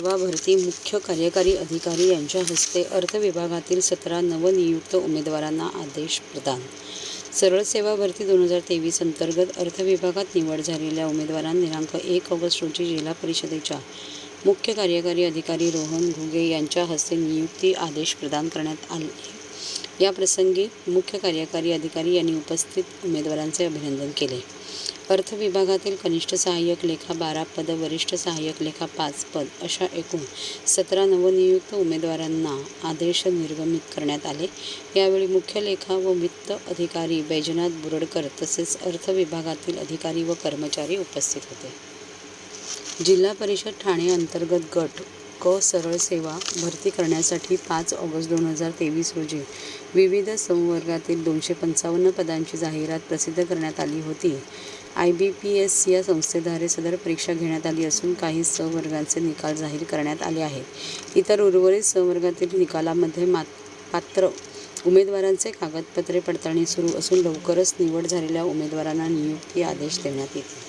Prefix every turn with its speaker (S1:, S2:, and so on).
S1: सेवा भरती मुख्य कार्यकारी अधिकारी यांच्या हस्ते अर्थ विभागातील सतरा नवनियुक्त उमेदवारांना आदेश प्रदान. सरळ सेवा भरती दोन हजार तेवीस अंतर्गत अर्थ विभागात निवड झालेल्या उमेदवारांना दिनांक एक ऑगस्ट रोजी जिल्हा परिषदेच्या मुख्य कार्यकारी अधिकारी रोहन घुगे यांच्या हस्ते नियुक्ती आदेश प्रदान करण्यात आले. या प्रसंगी मुख्य कार्यकारी अधिकारी यांनी उपस्थित उमेदवारांचे अभिनंदन केले. अर्थ विभागातील कनिष्ठ सहाय्यक लेखा बारा पद वरिष्ठ सहाय्यक लेखा पाच पद अशा एकूण सतरा नवनियुक्त उमेदवारांना आदेश निर्गमित करण्यात आले. यावेळी मुख्य लेखा व वित्त अधिकारी बैजनाथ बुरडकर तसेच अर्थ विभागातील अधिकारी व कर्मचारी उपस्थित होते. जिल्हा परिषद ठाणे अंतर्गत गट क सरळ सेवा भरती करण्यासाठी पाच ऑगस्ट दोन हजार तेवीस रोजी विविध संवर्गातील दोनशे पंचावन्न पदांची जाहिरात प्रसिद्ध करण्यात आली होती. आय बी पी एस या संस्थेद्वारे सदर परीक्षा घेण्यात आली असून काही संवर्गांचे निकाल जाहीर करण्यात आले आहेत. इतर उर्वरित संवर्गातील निकालामध्ये मात पात्र उमेदवारांचे कागदपत्रे पडताळणी सुरू असून लवकरच निवड झालेल्या उमेदवारांना नियुक्ती आदेश देण्यात येतील.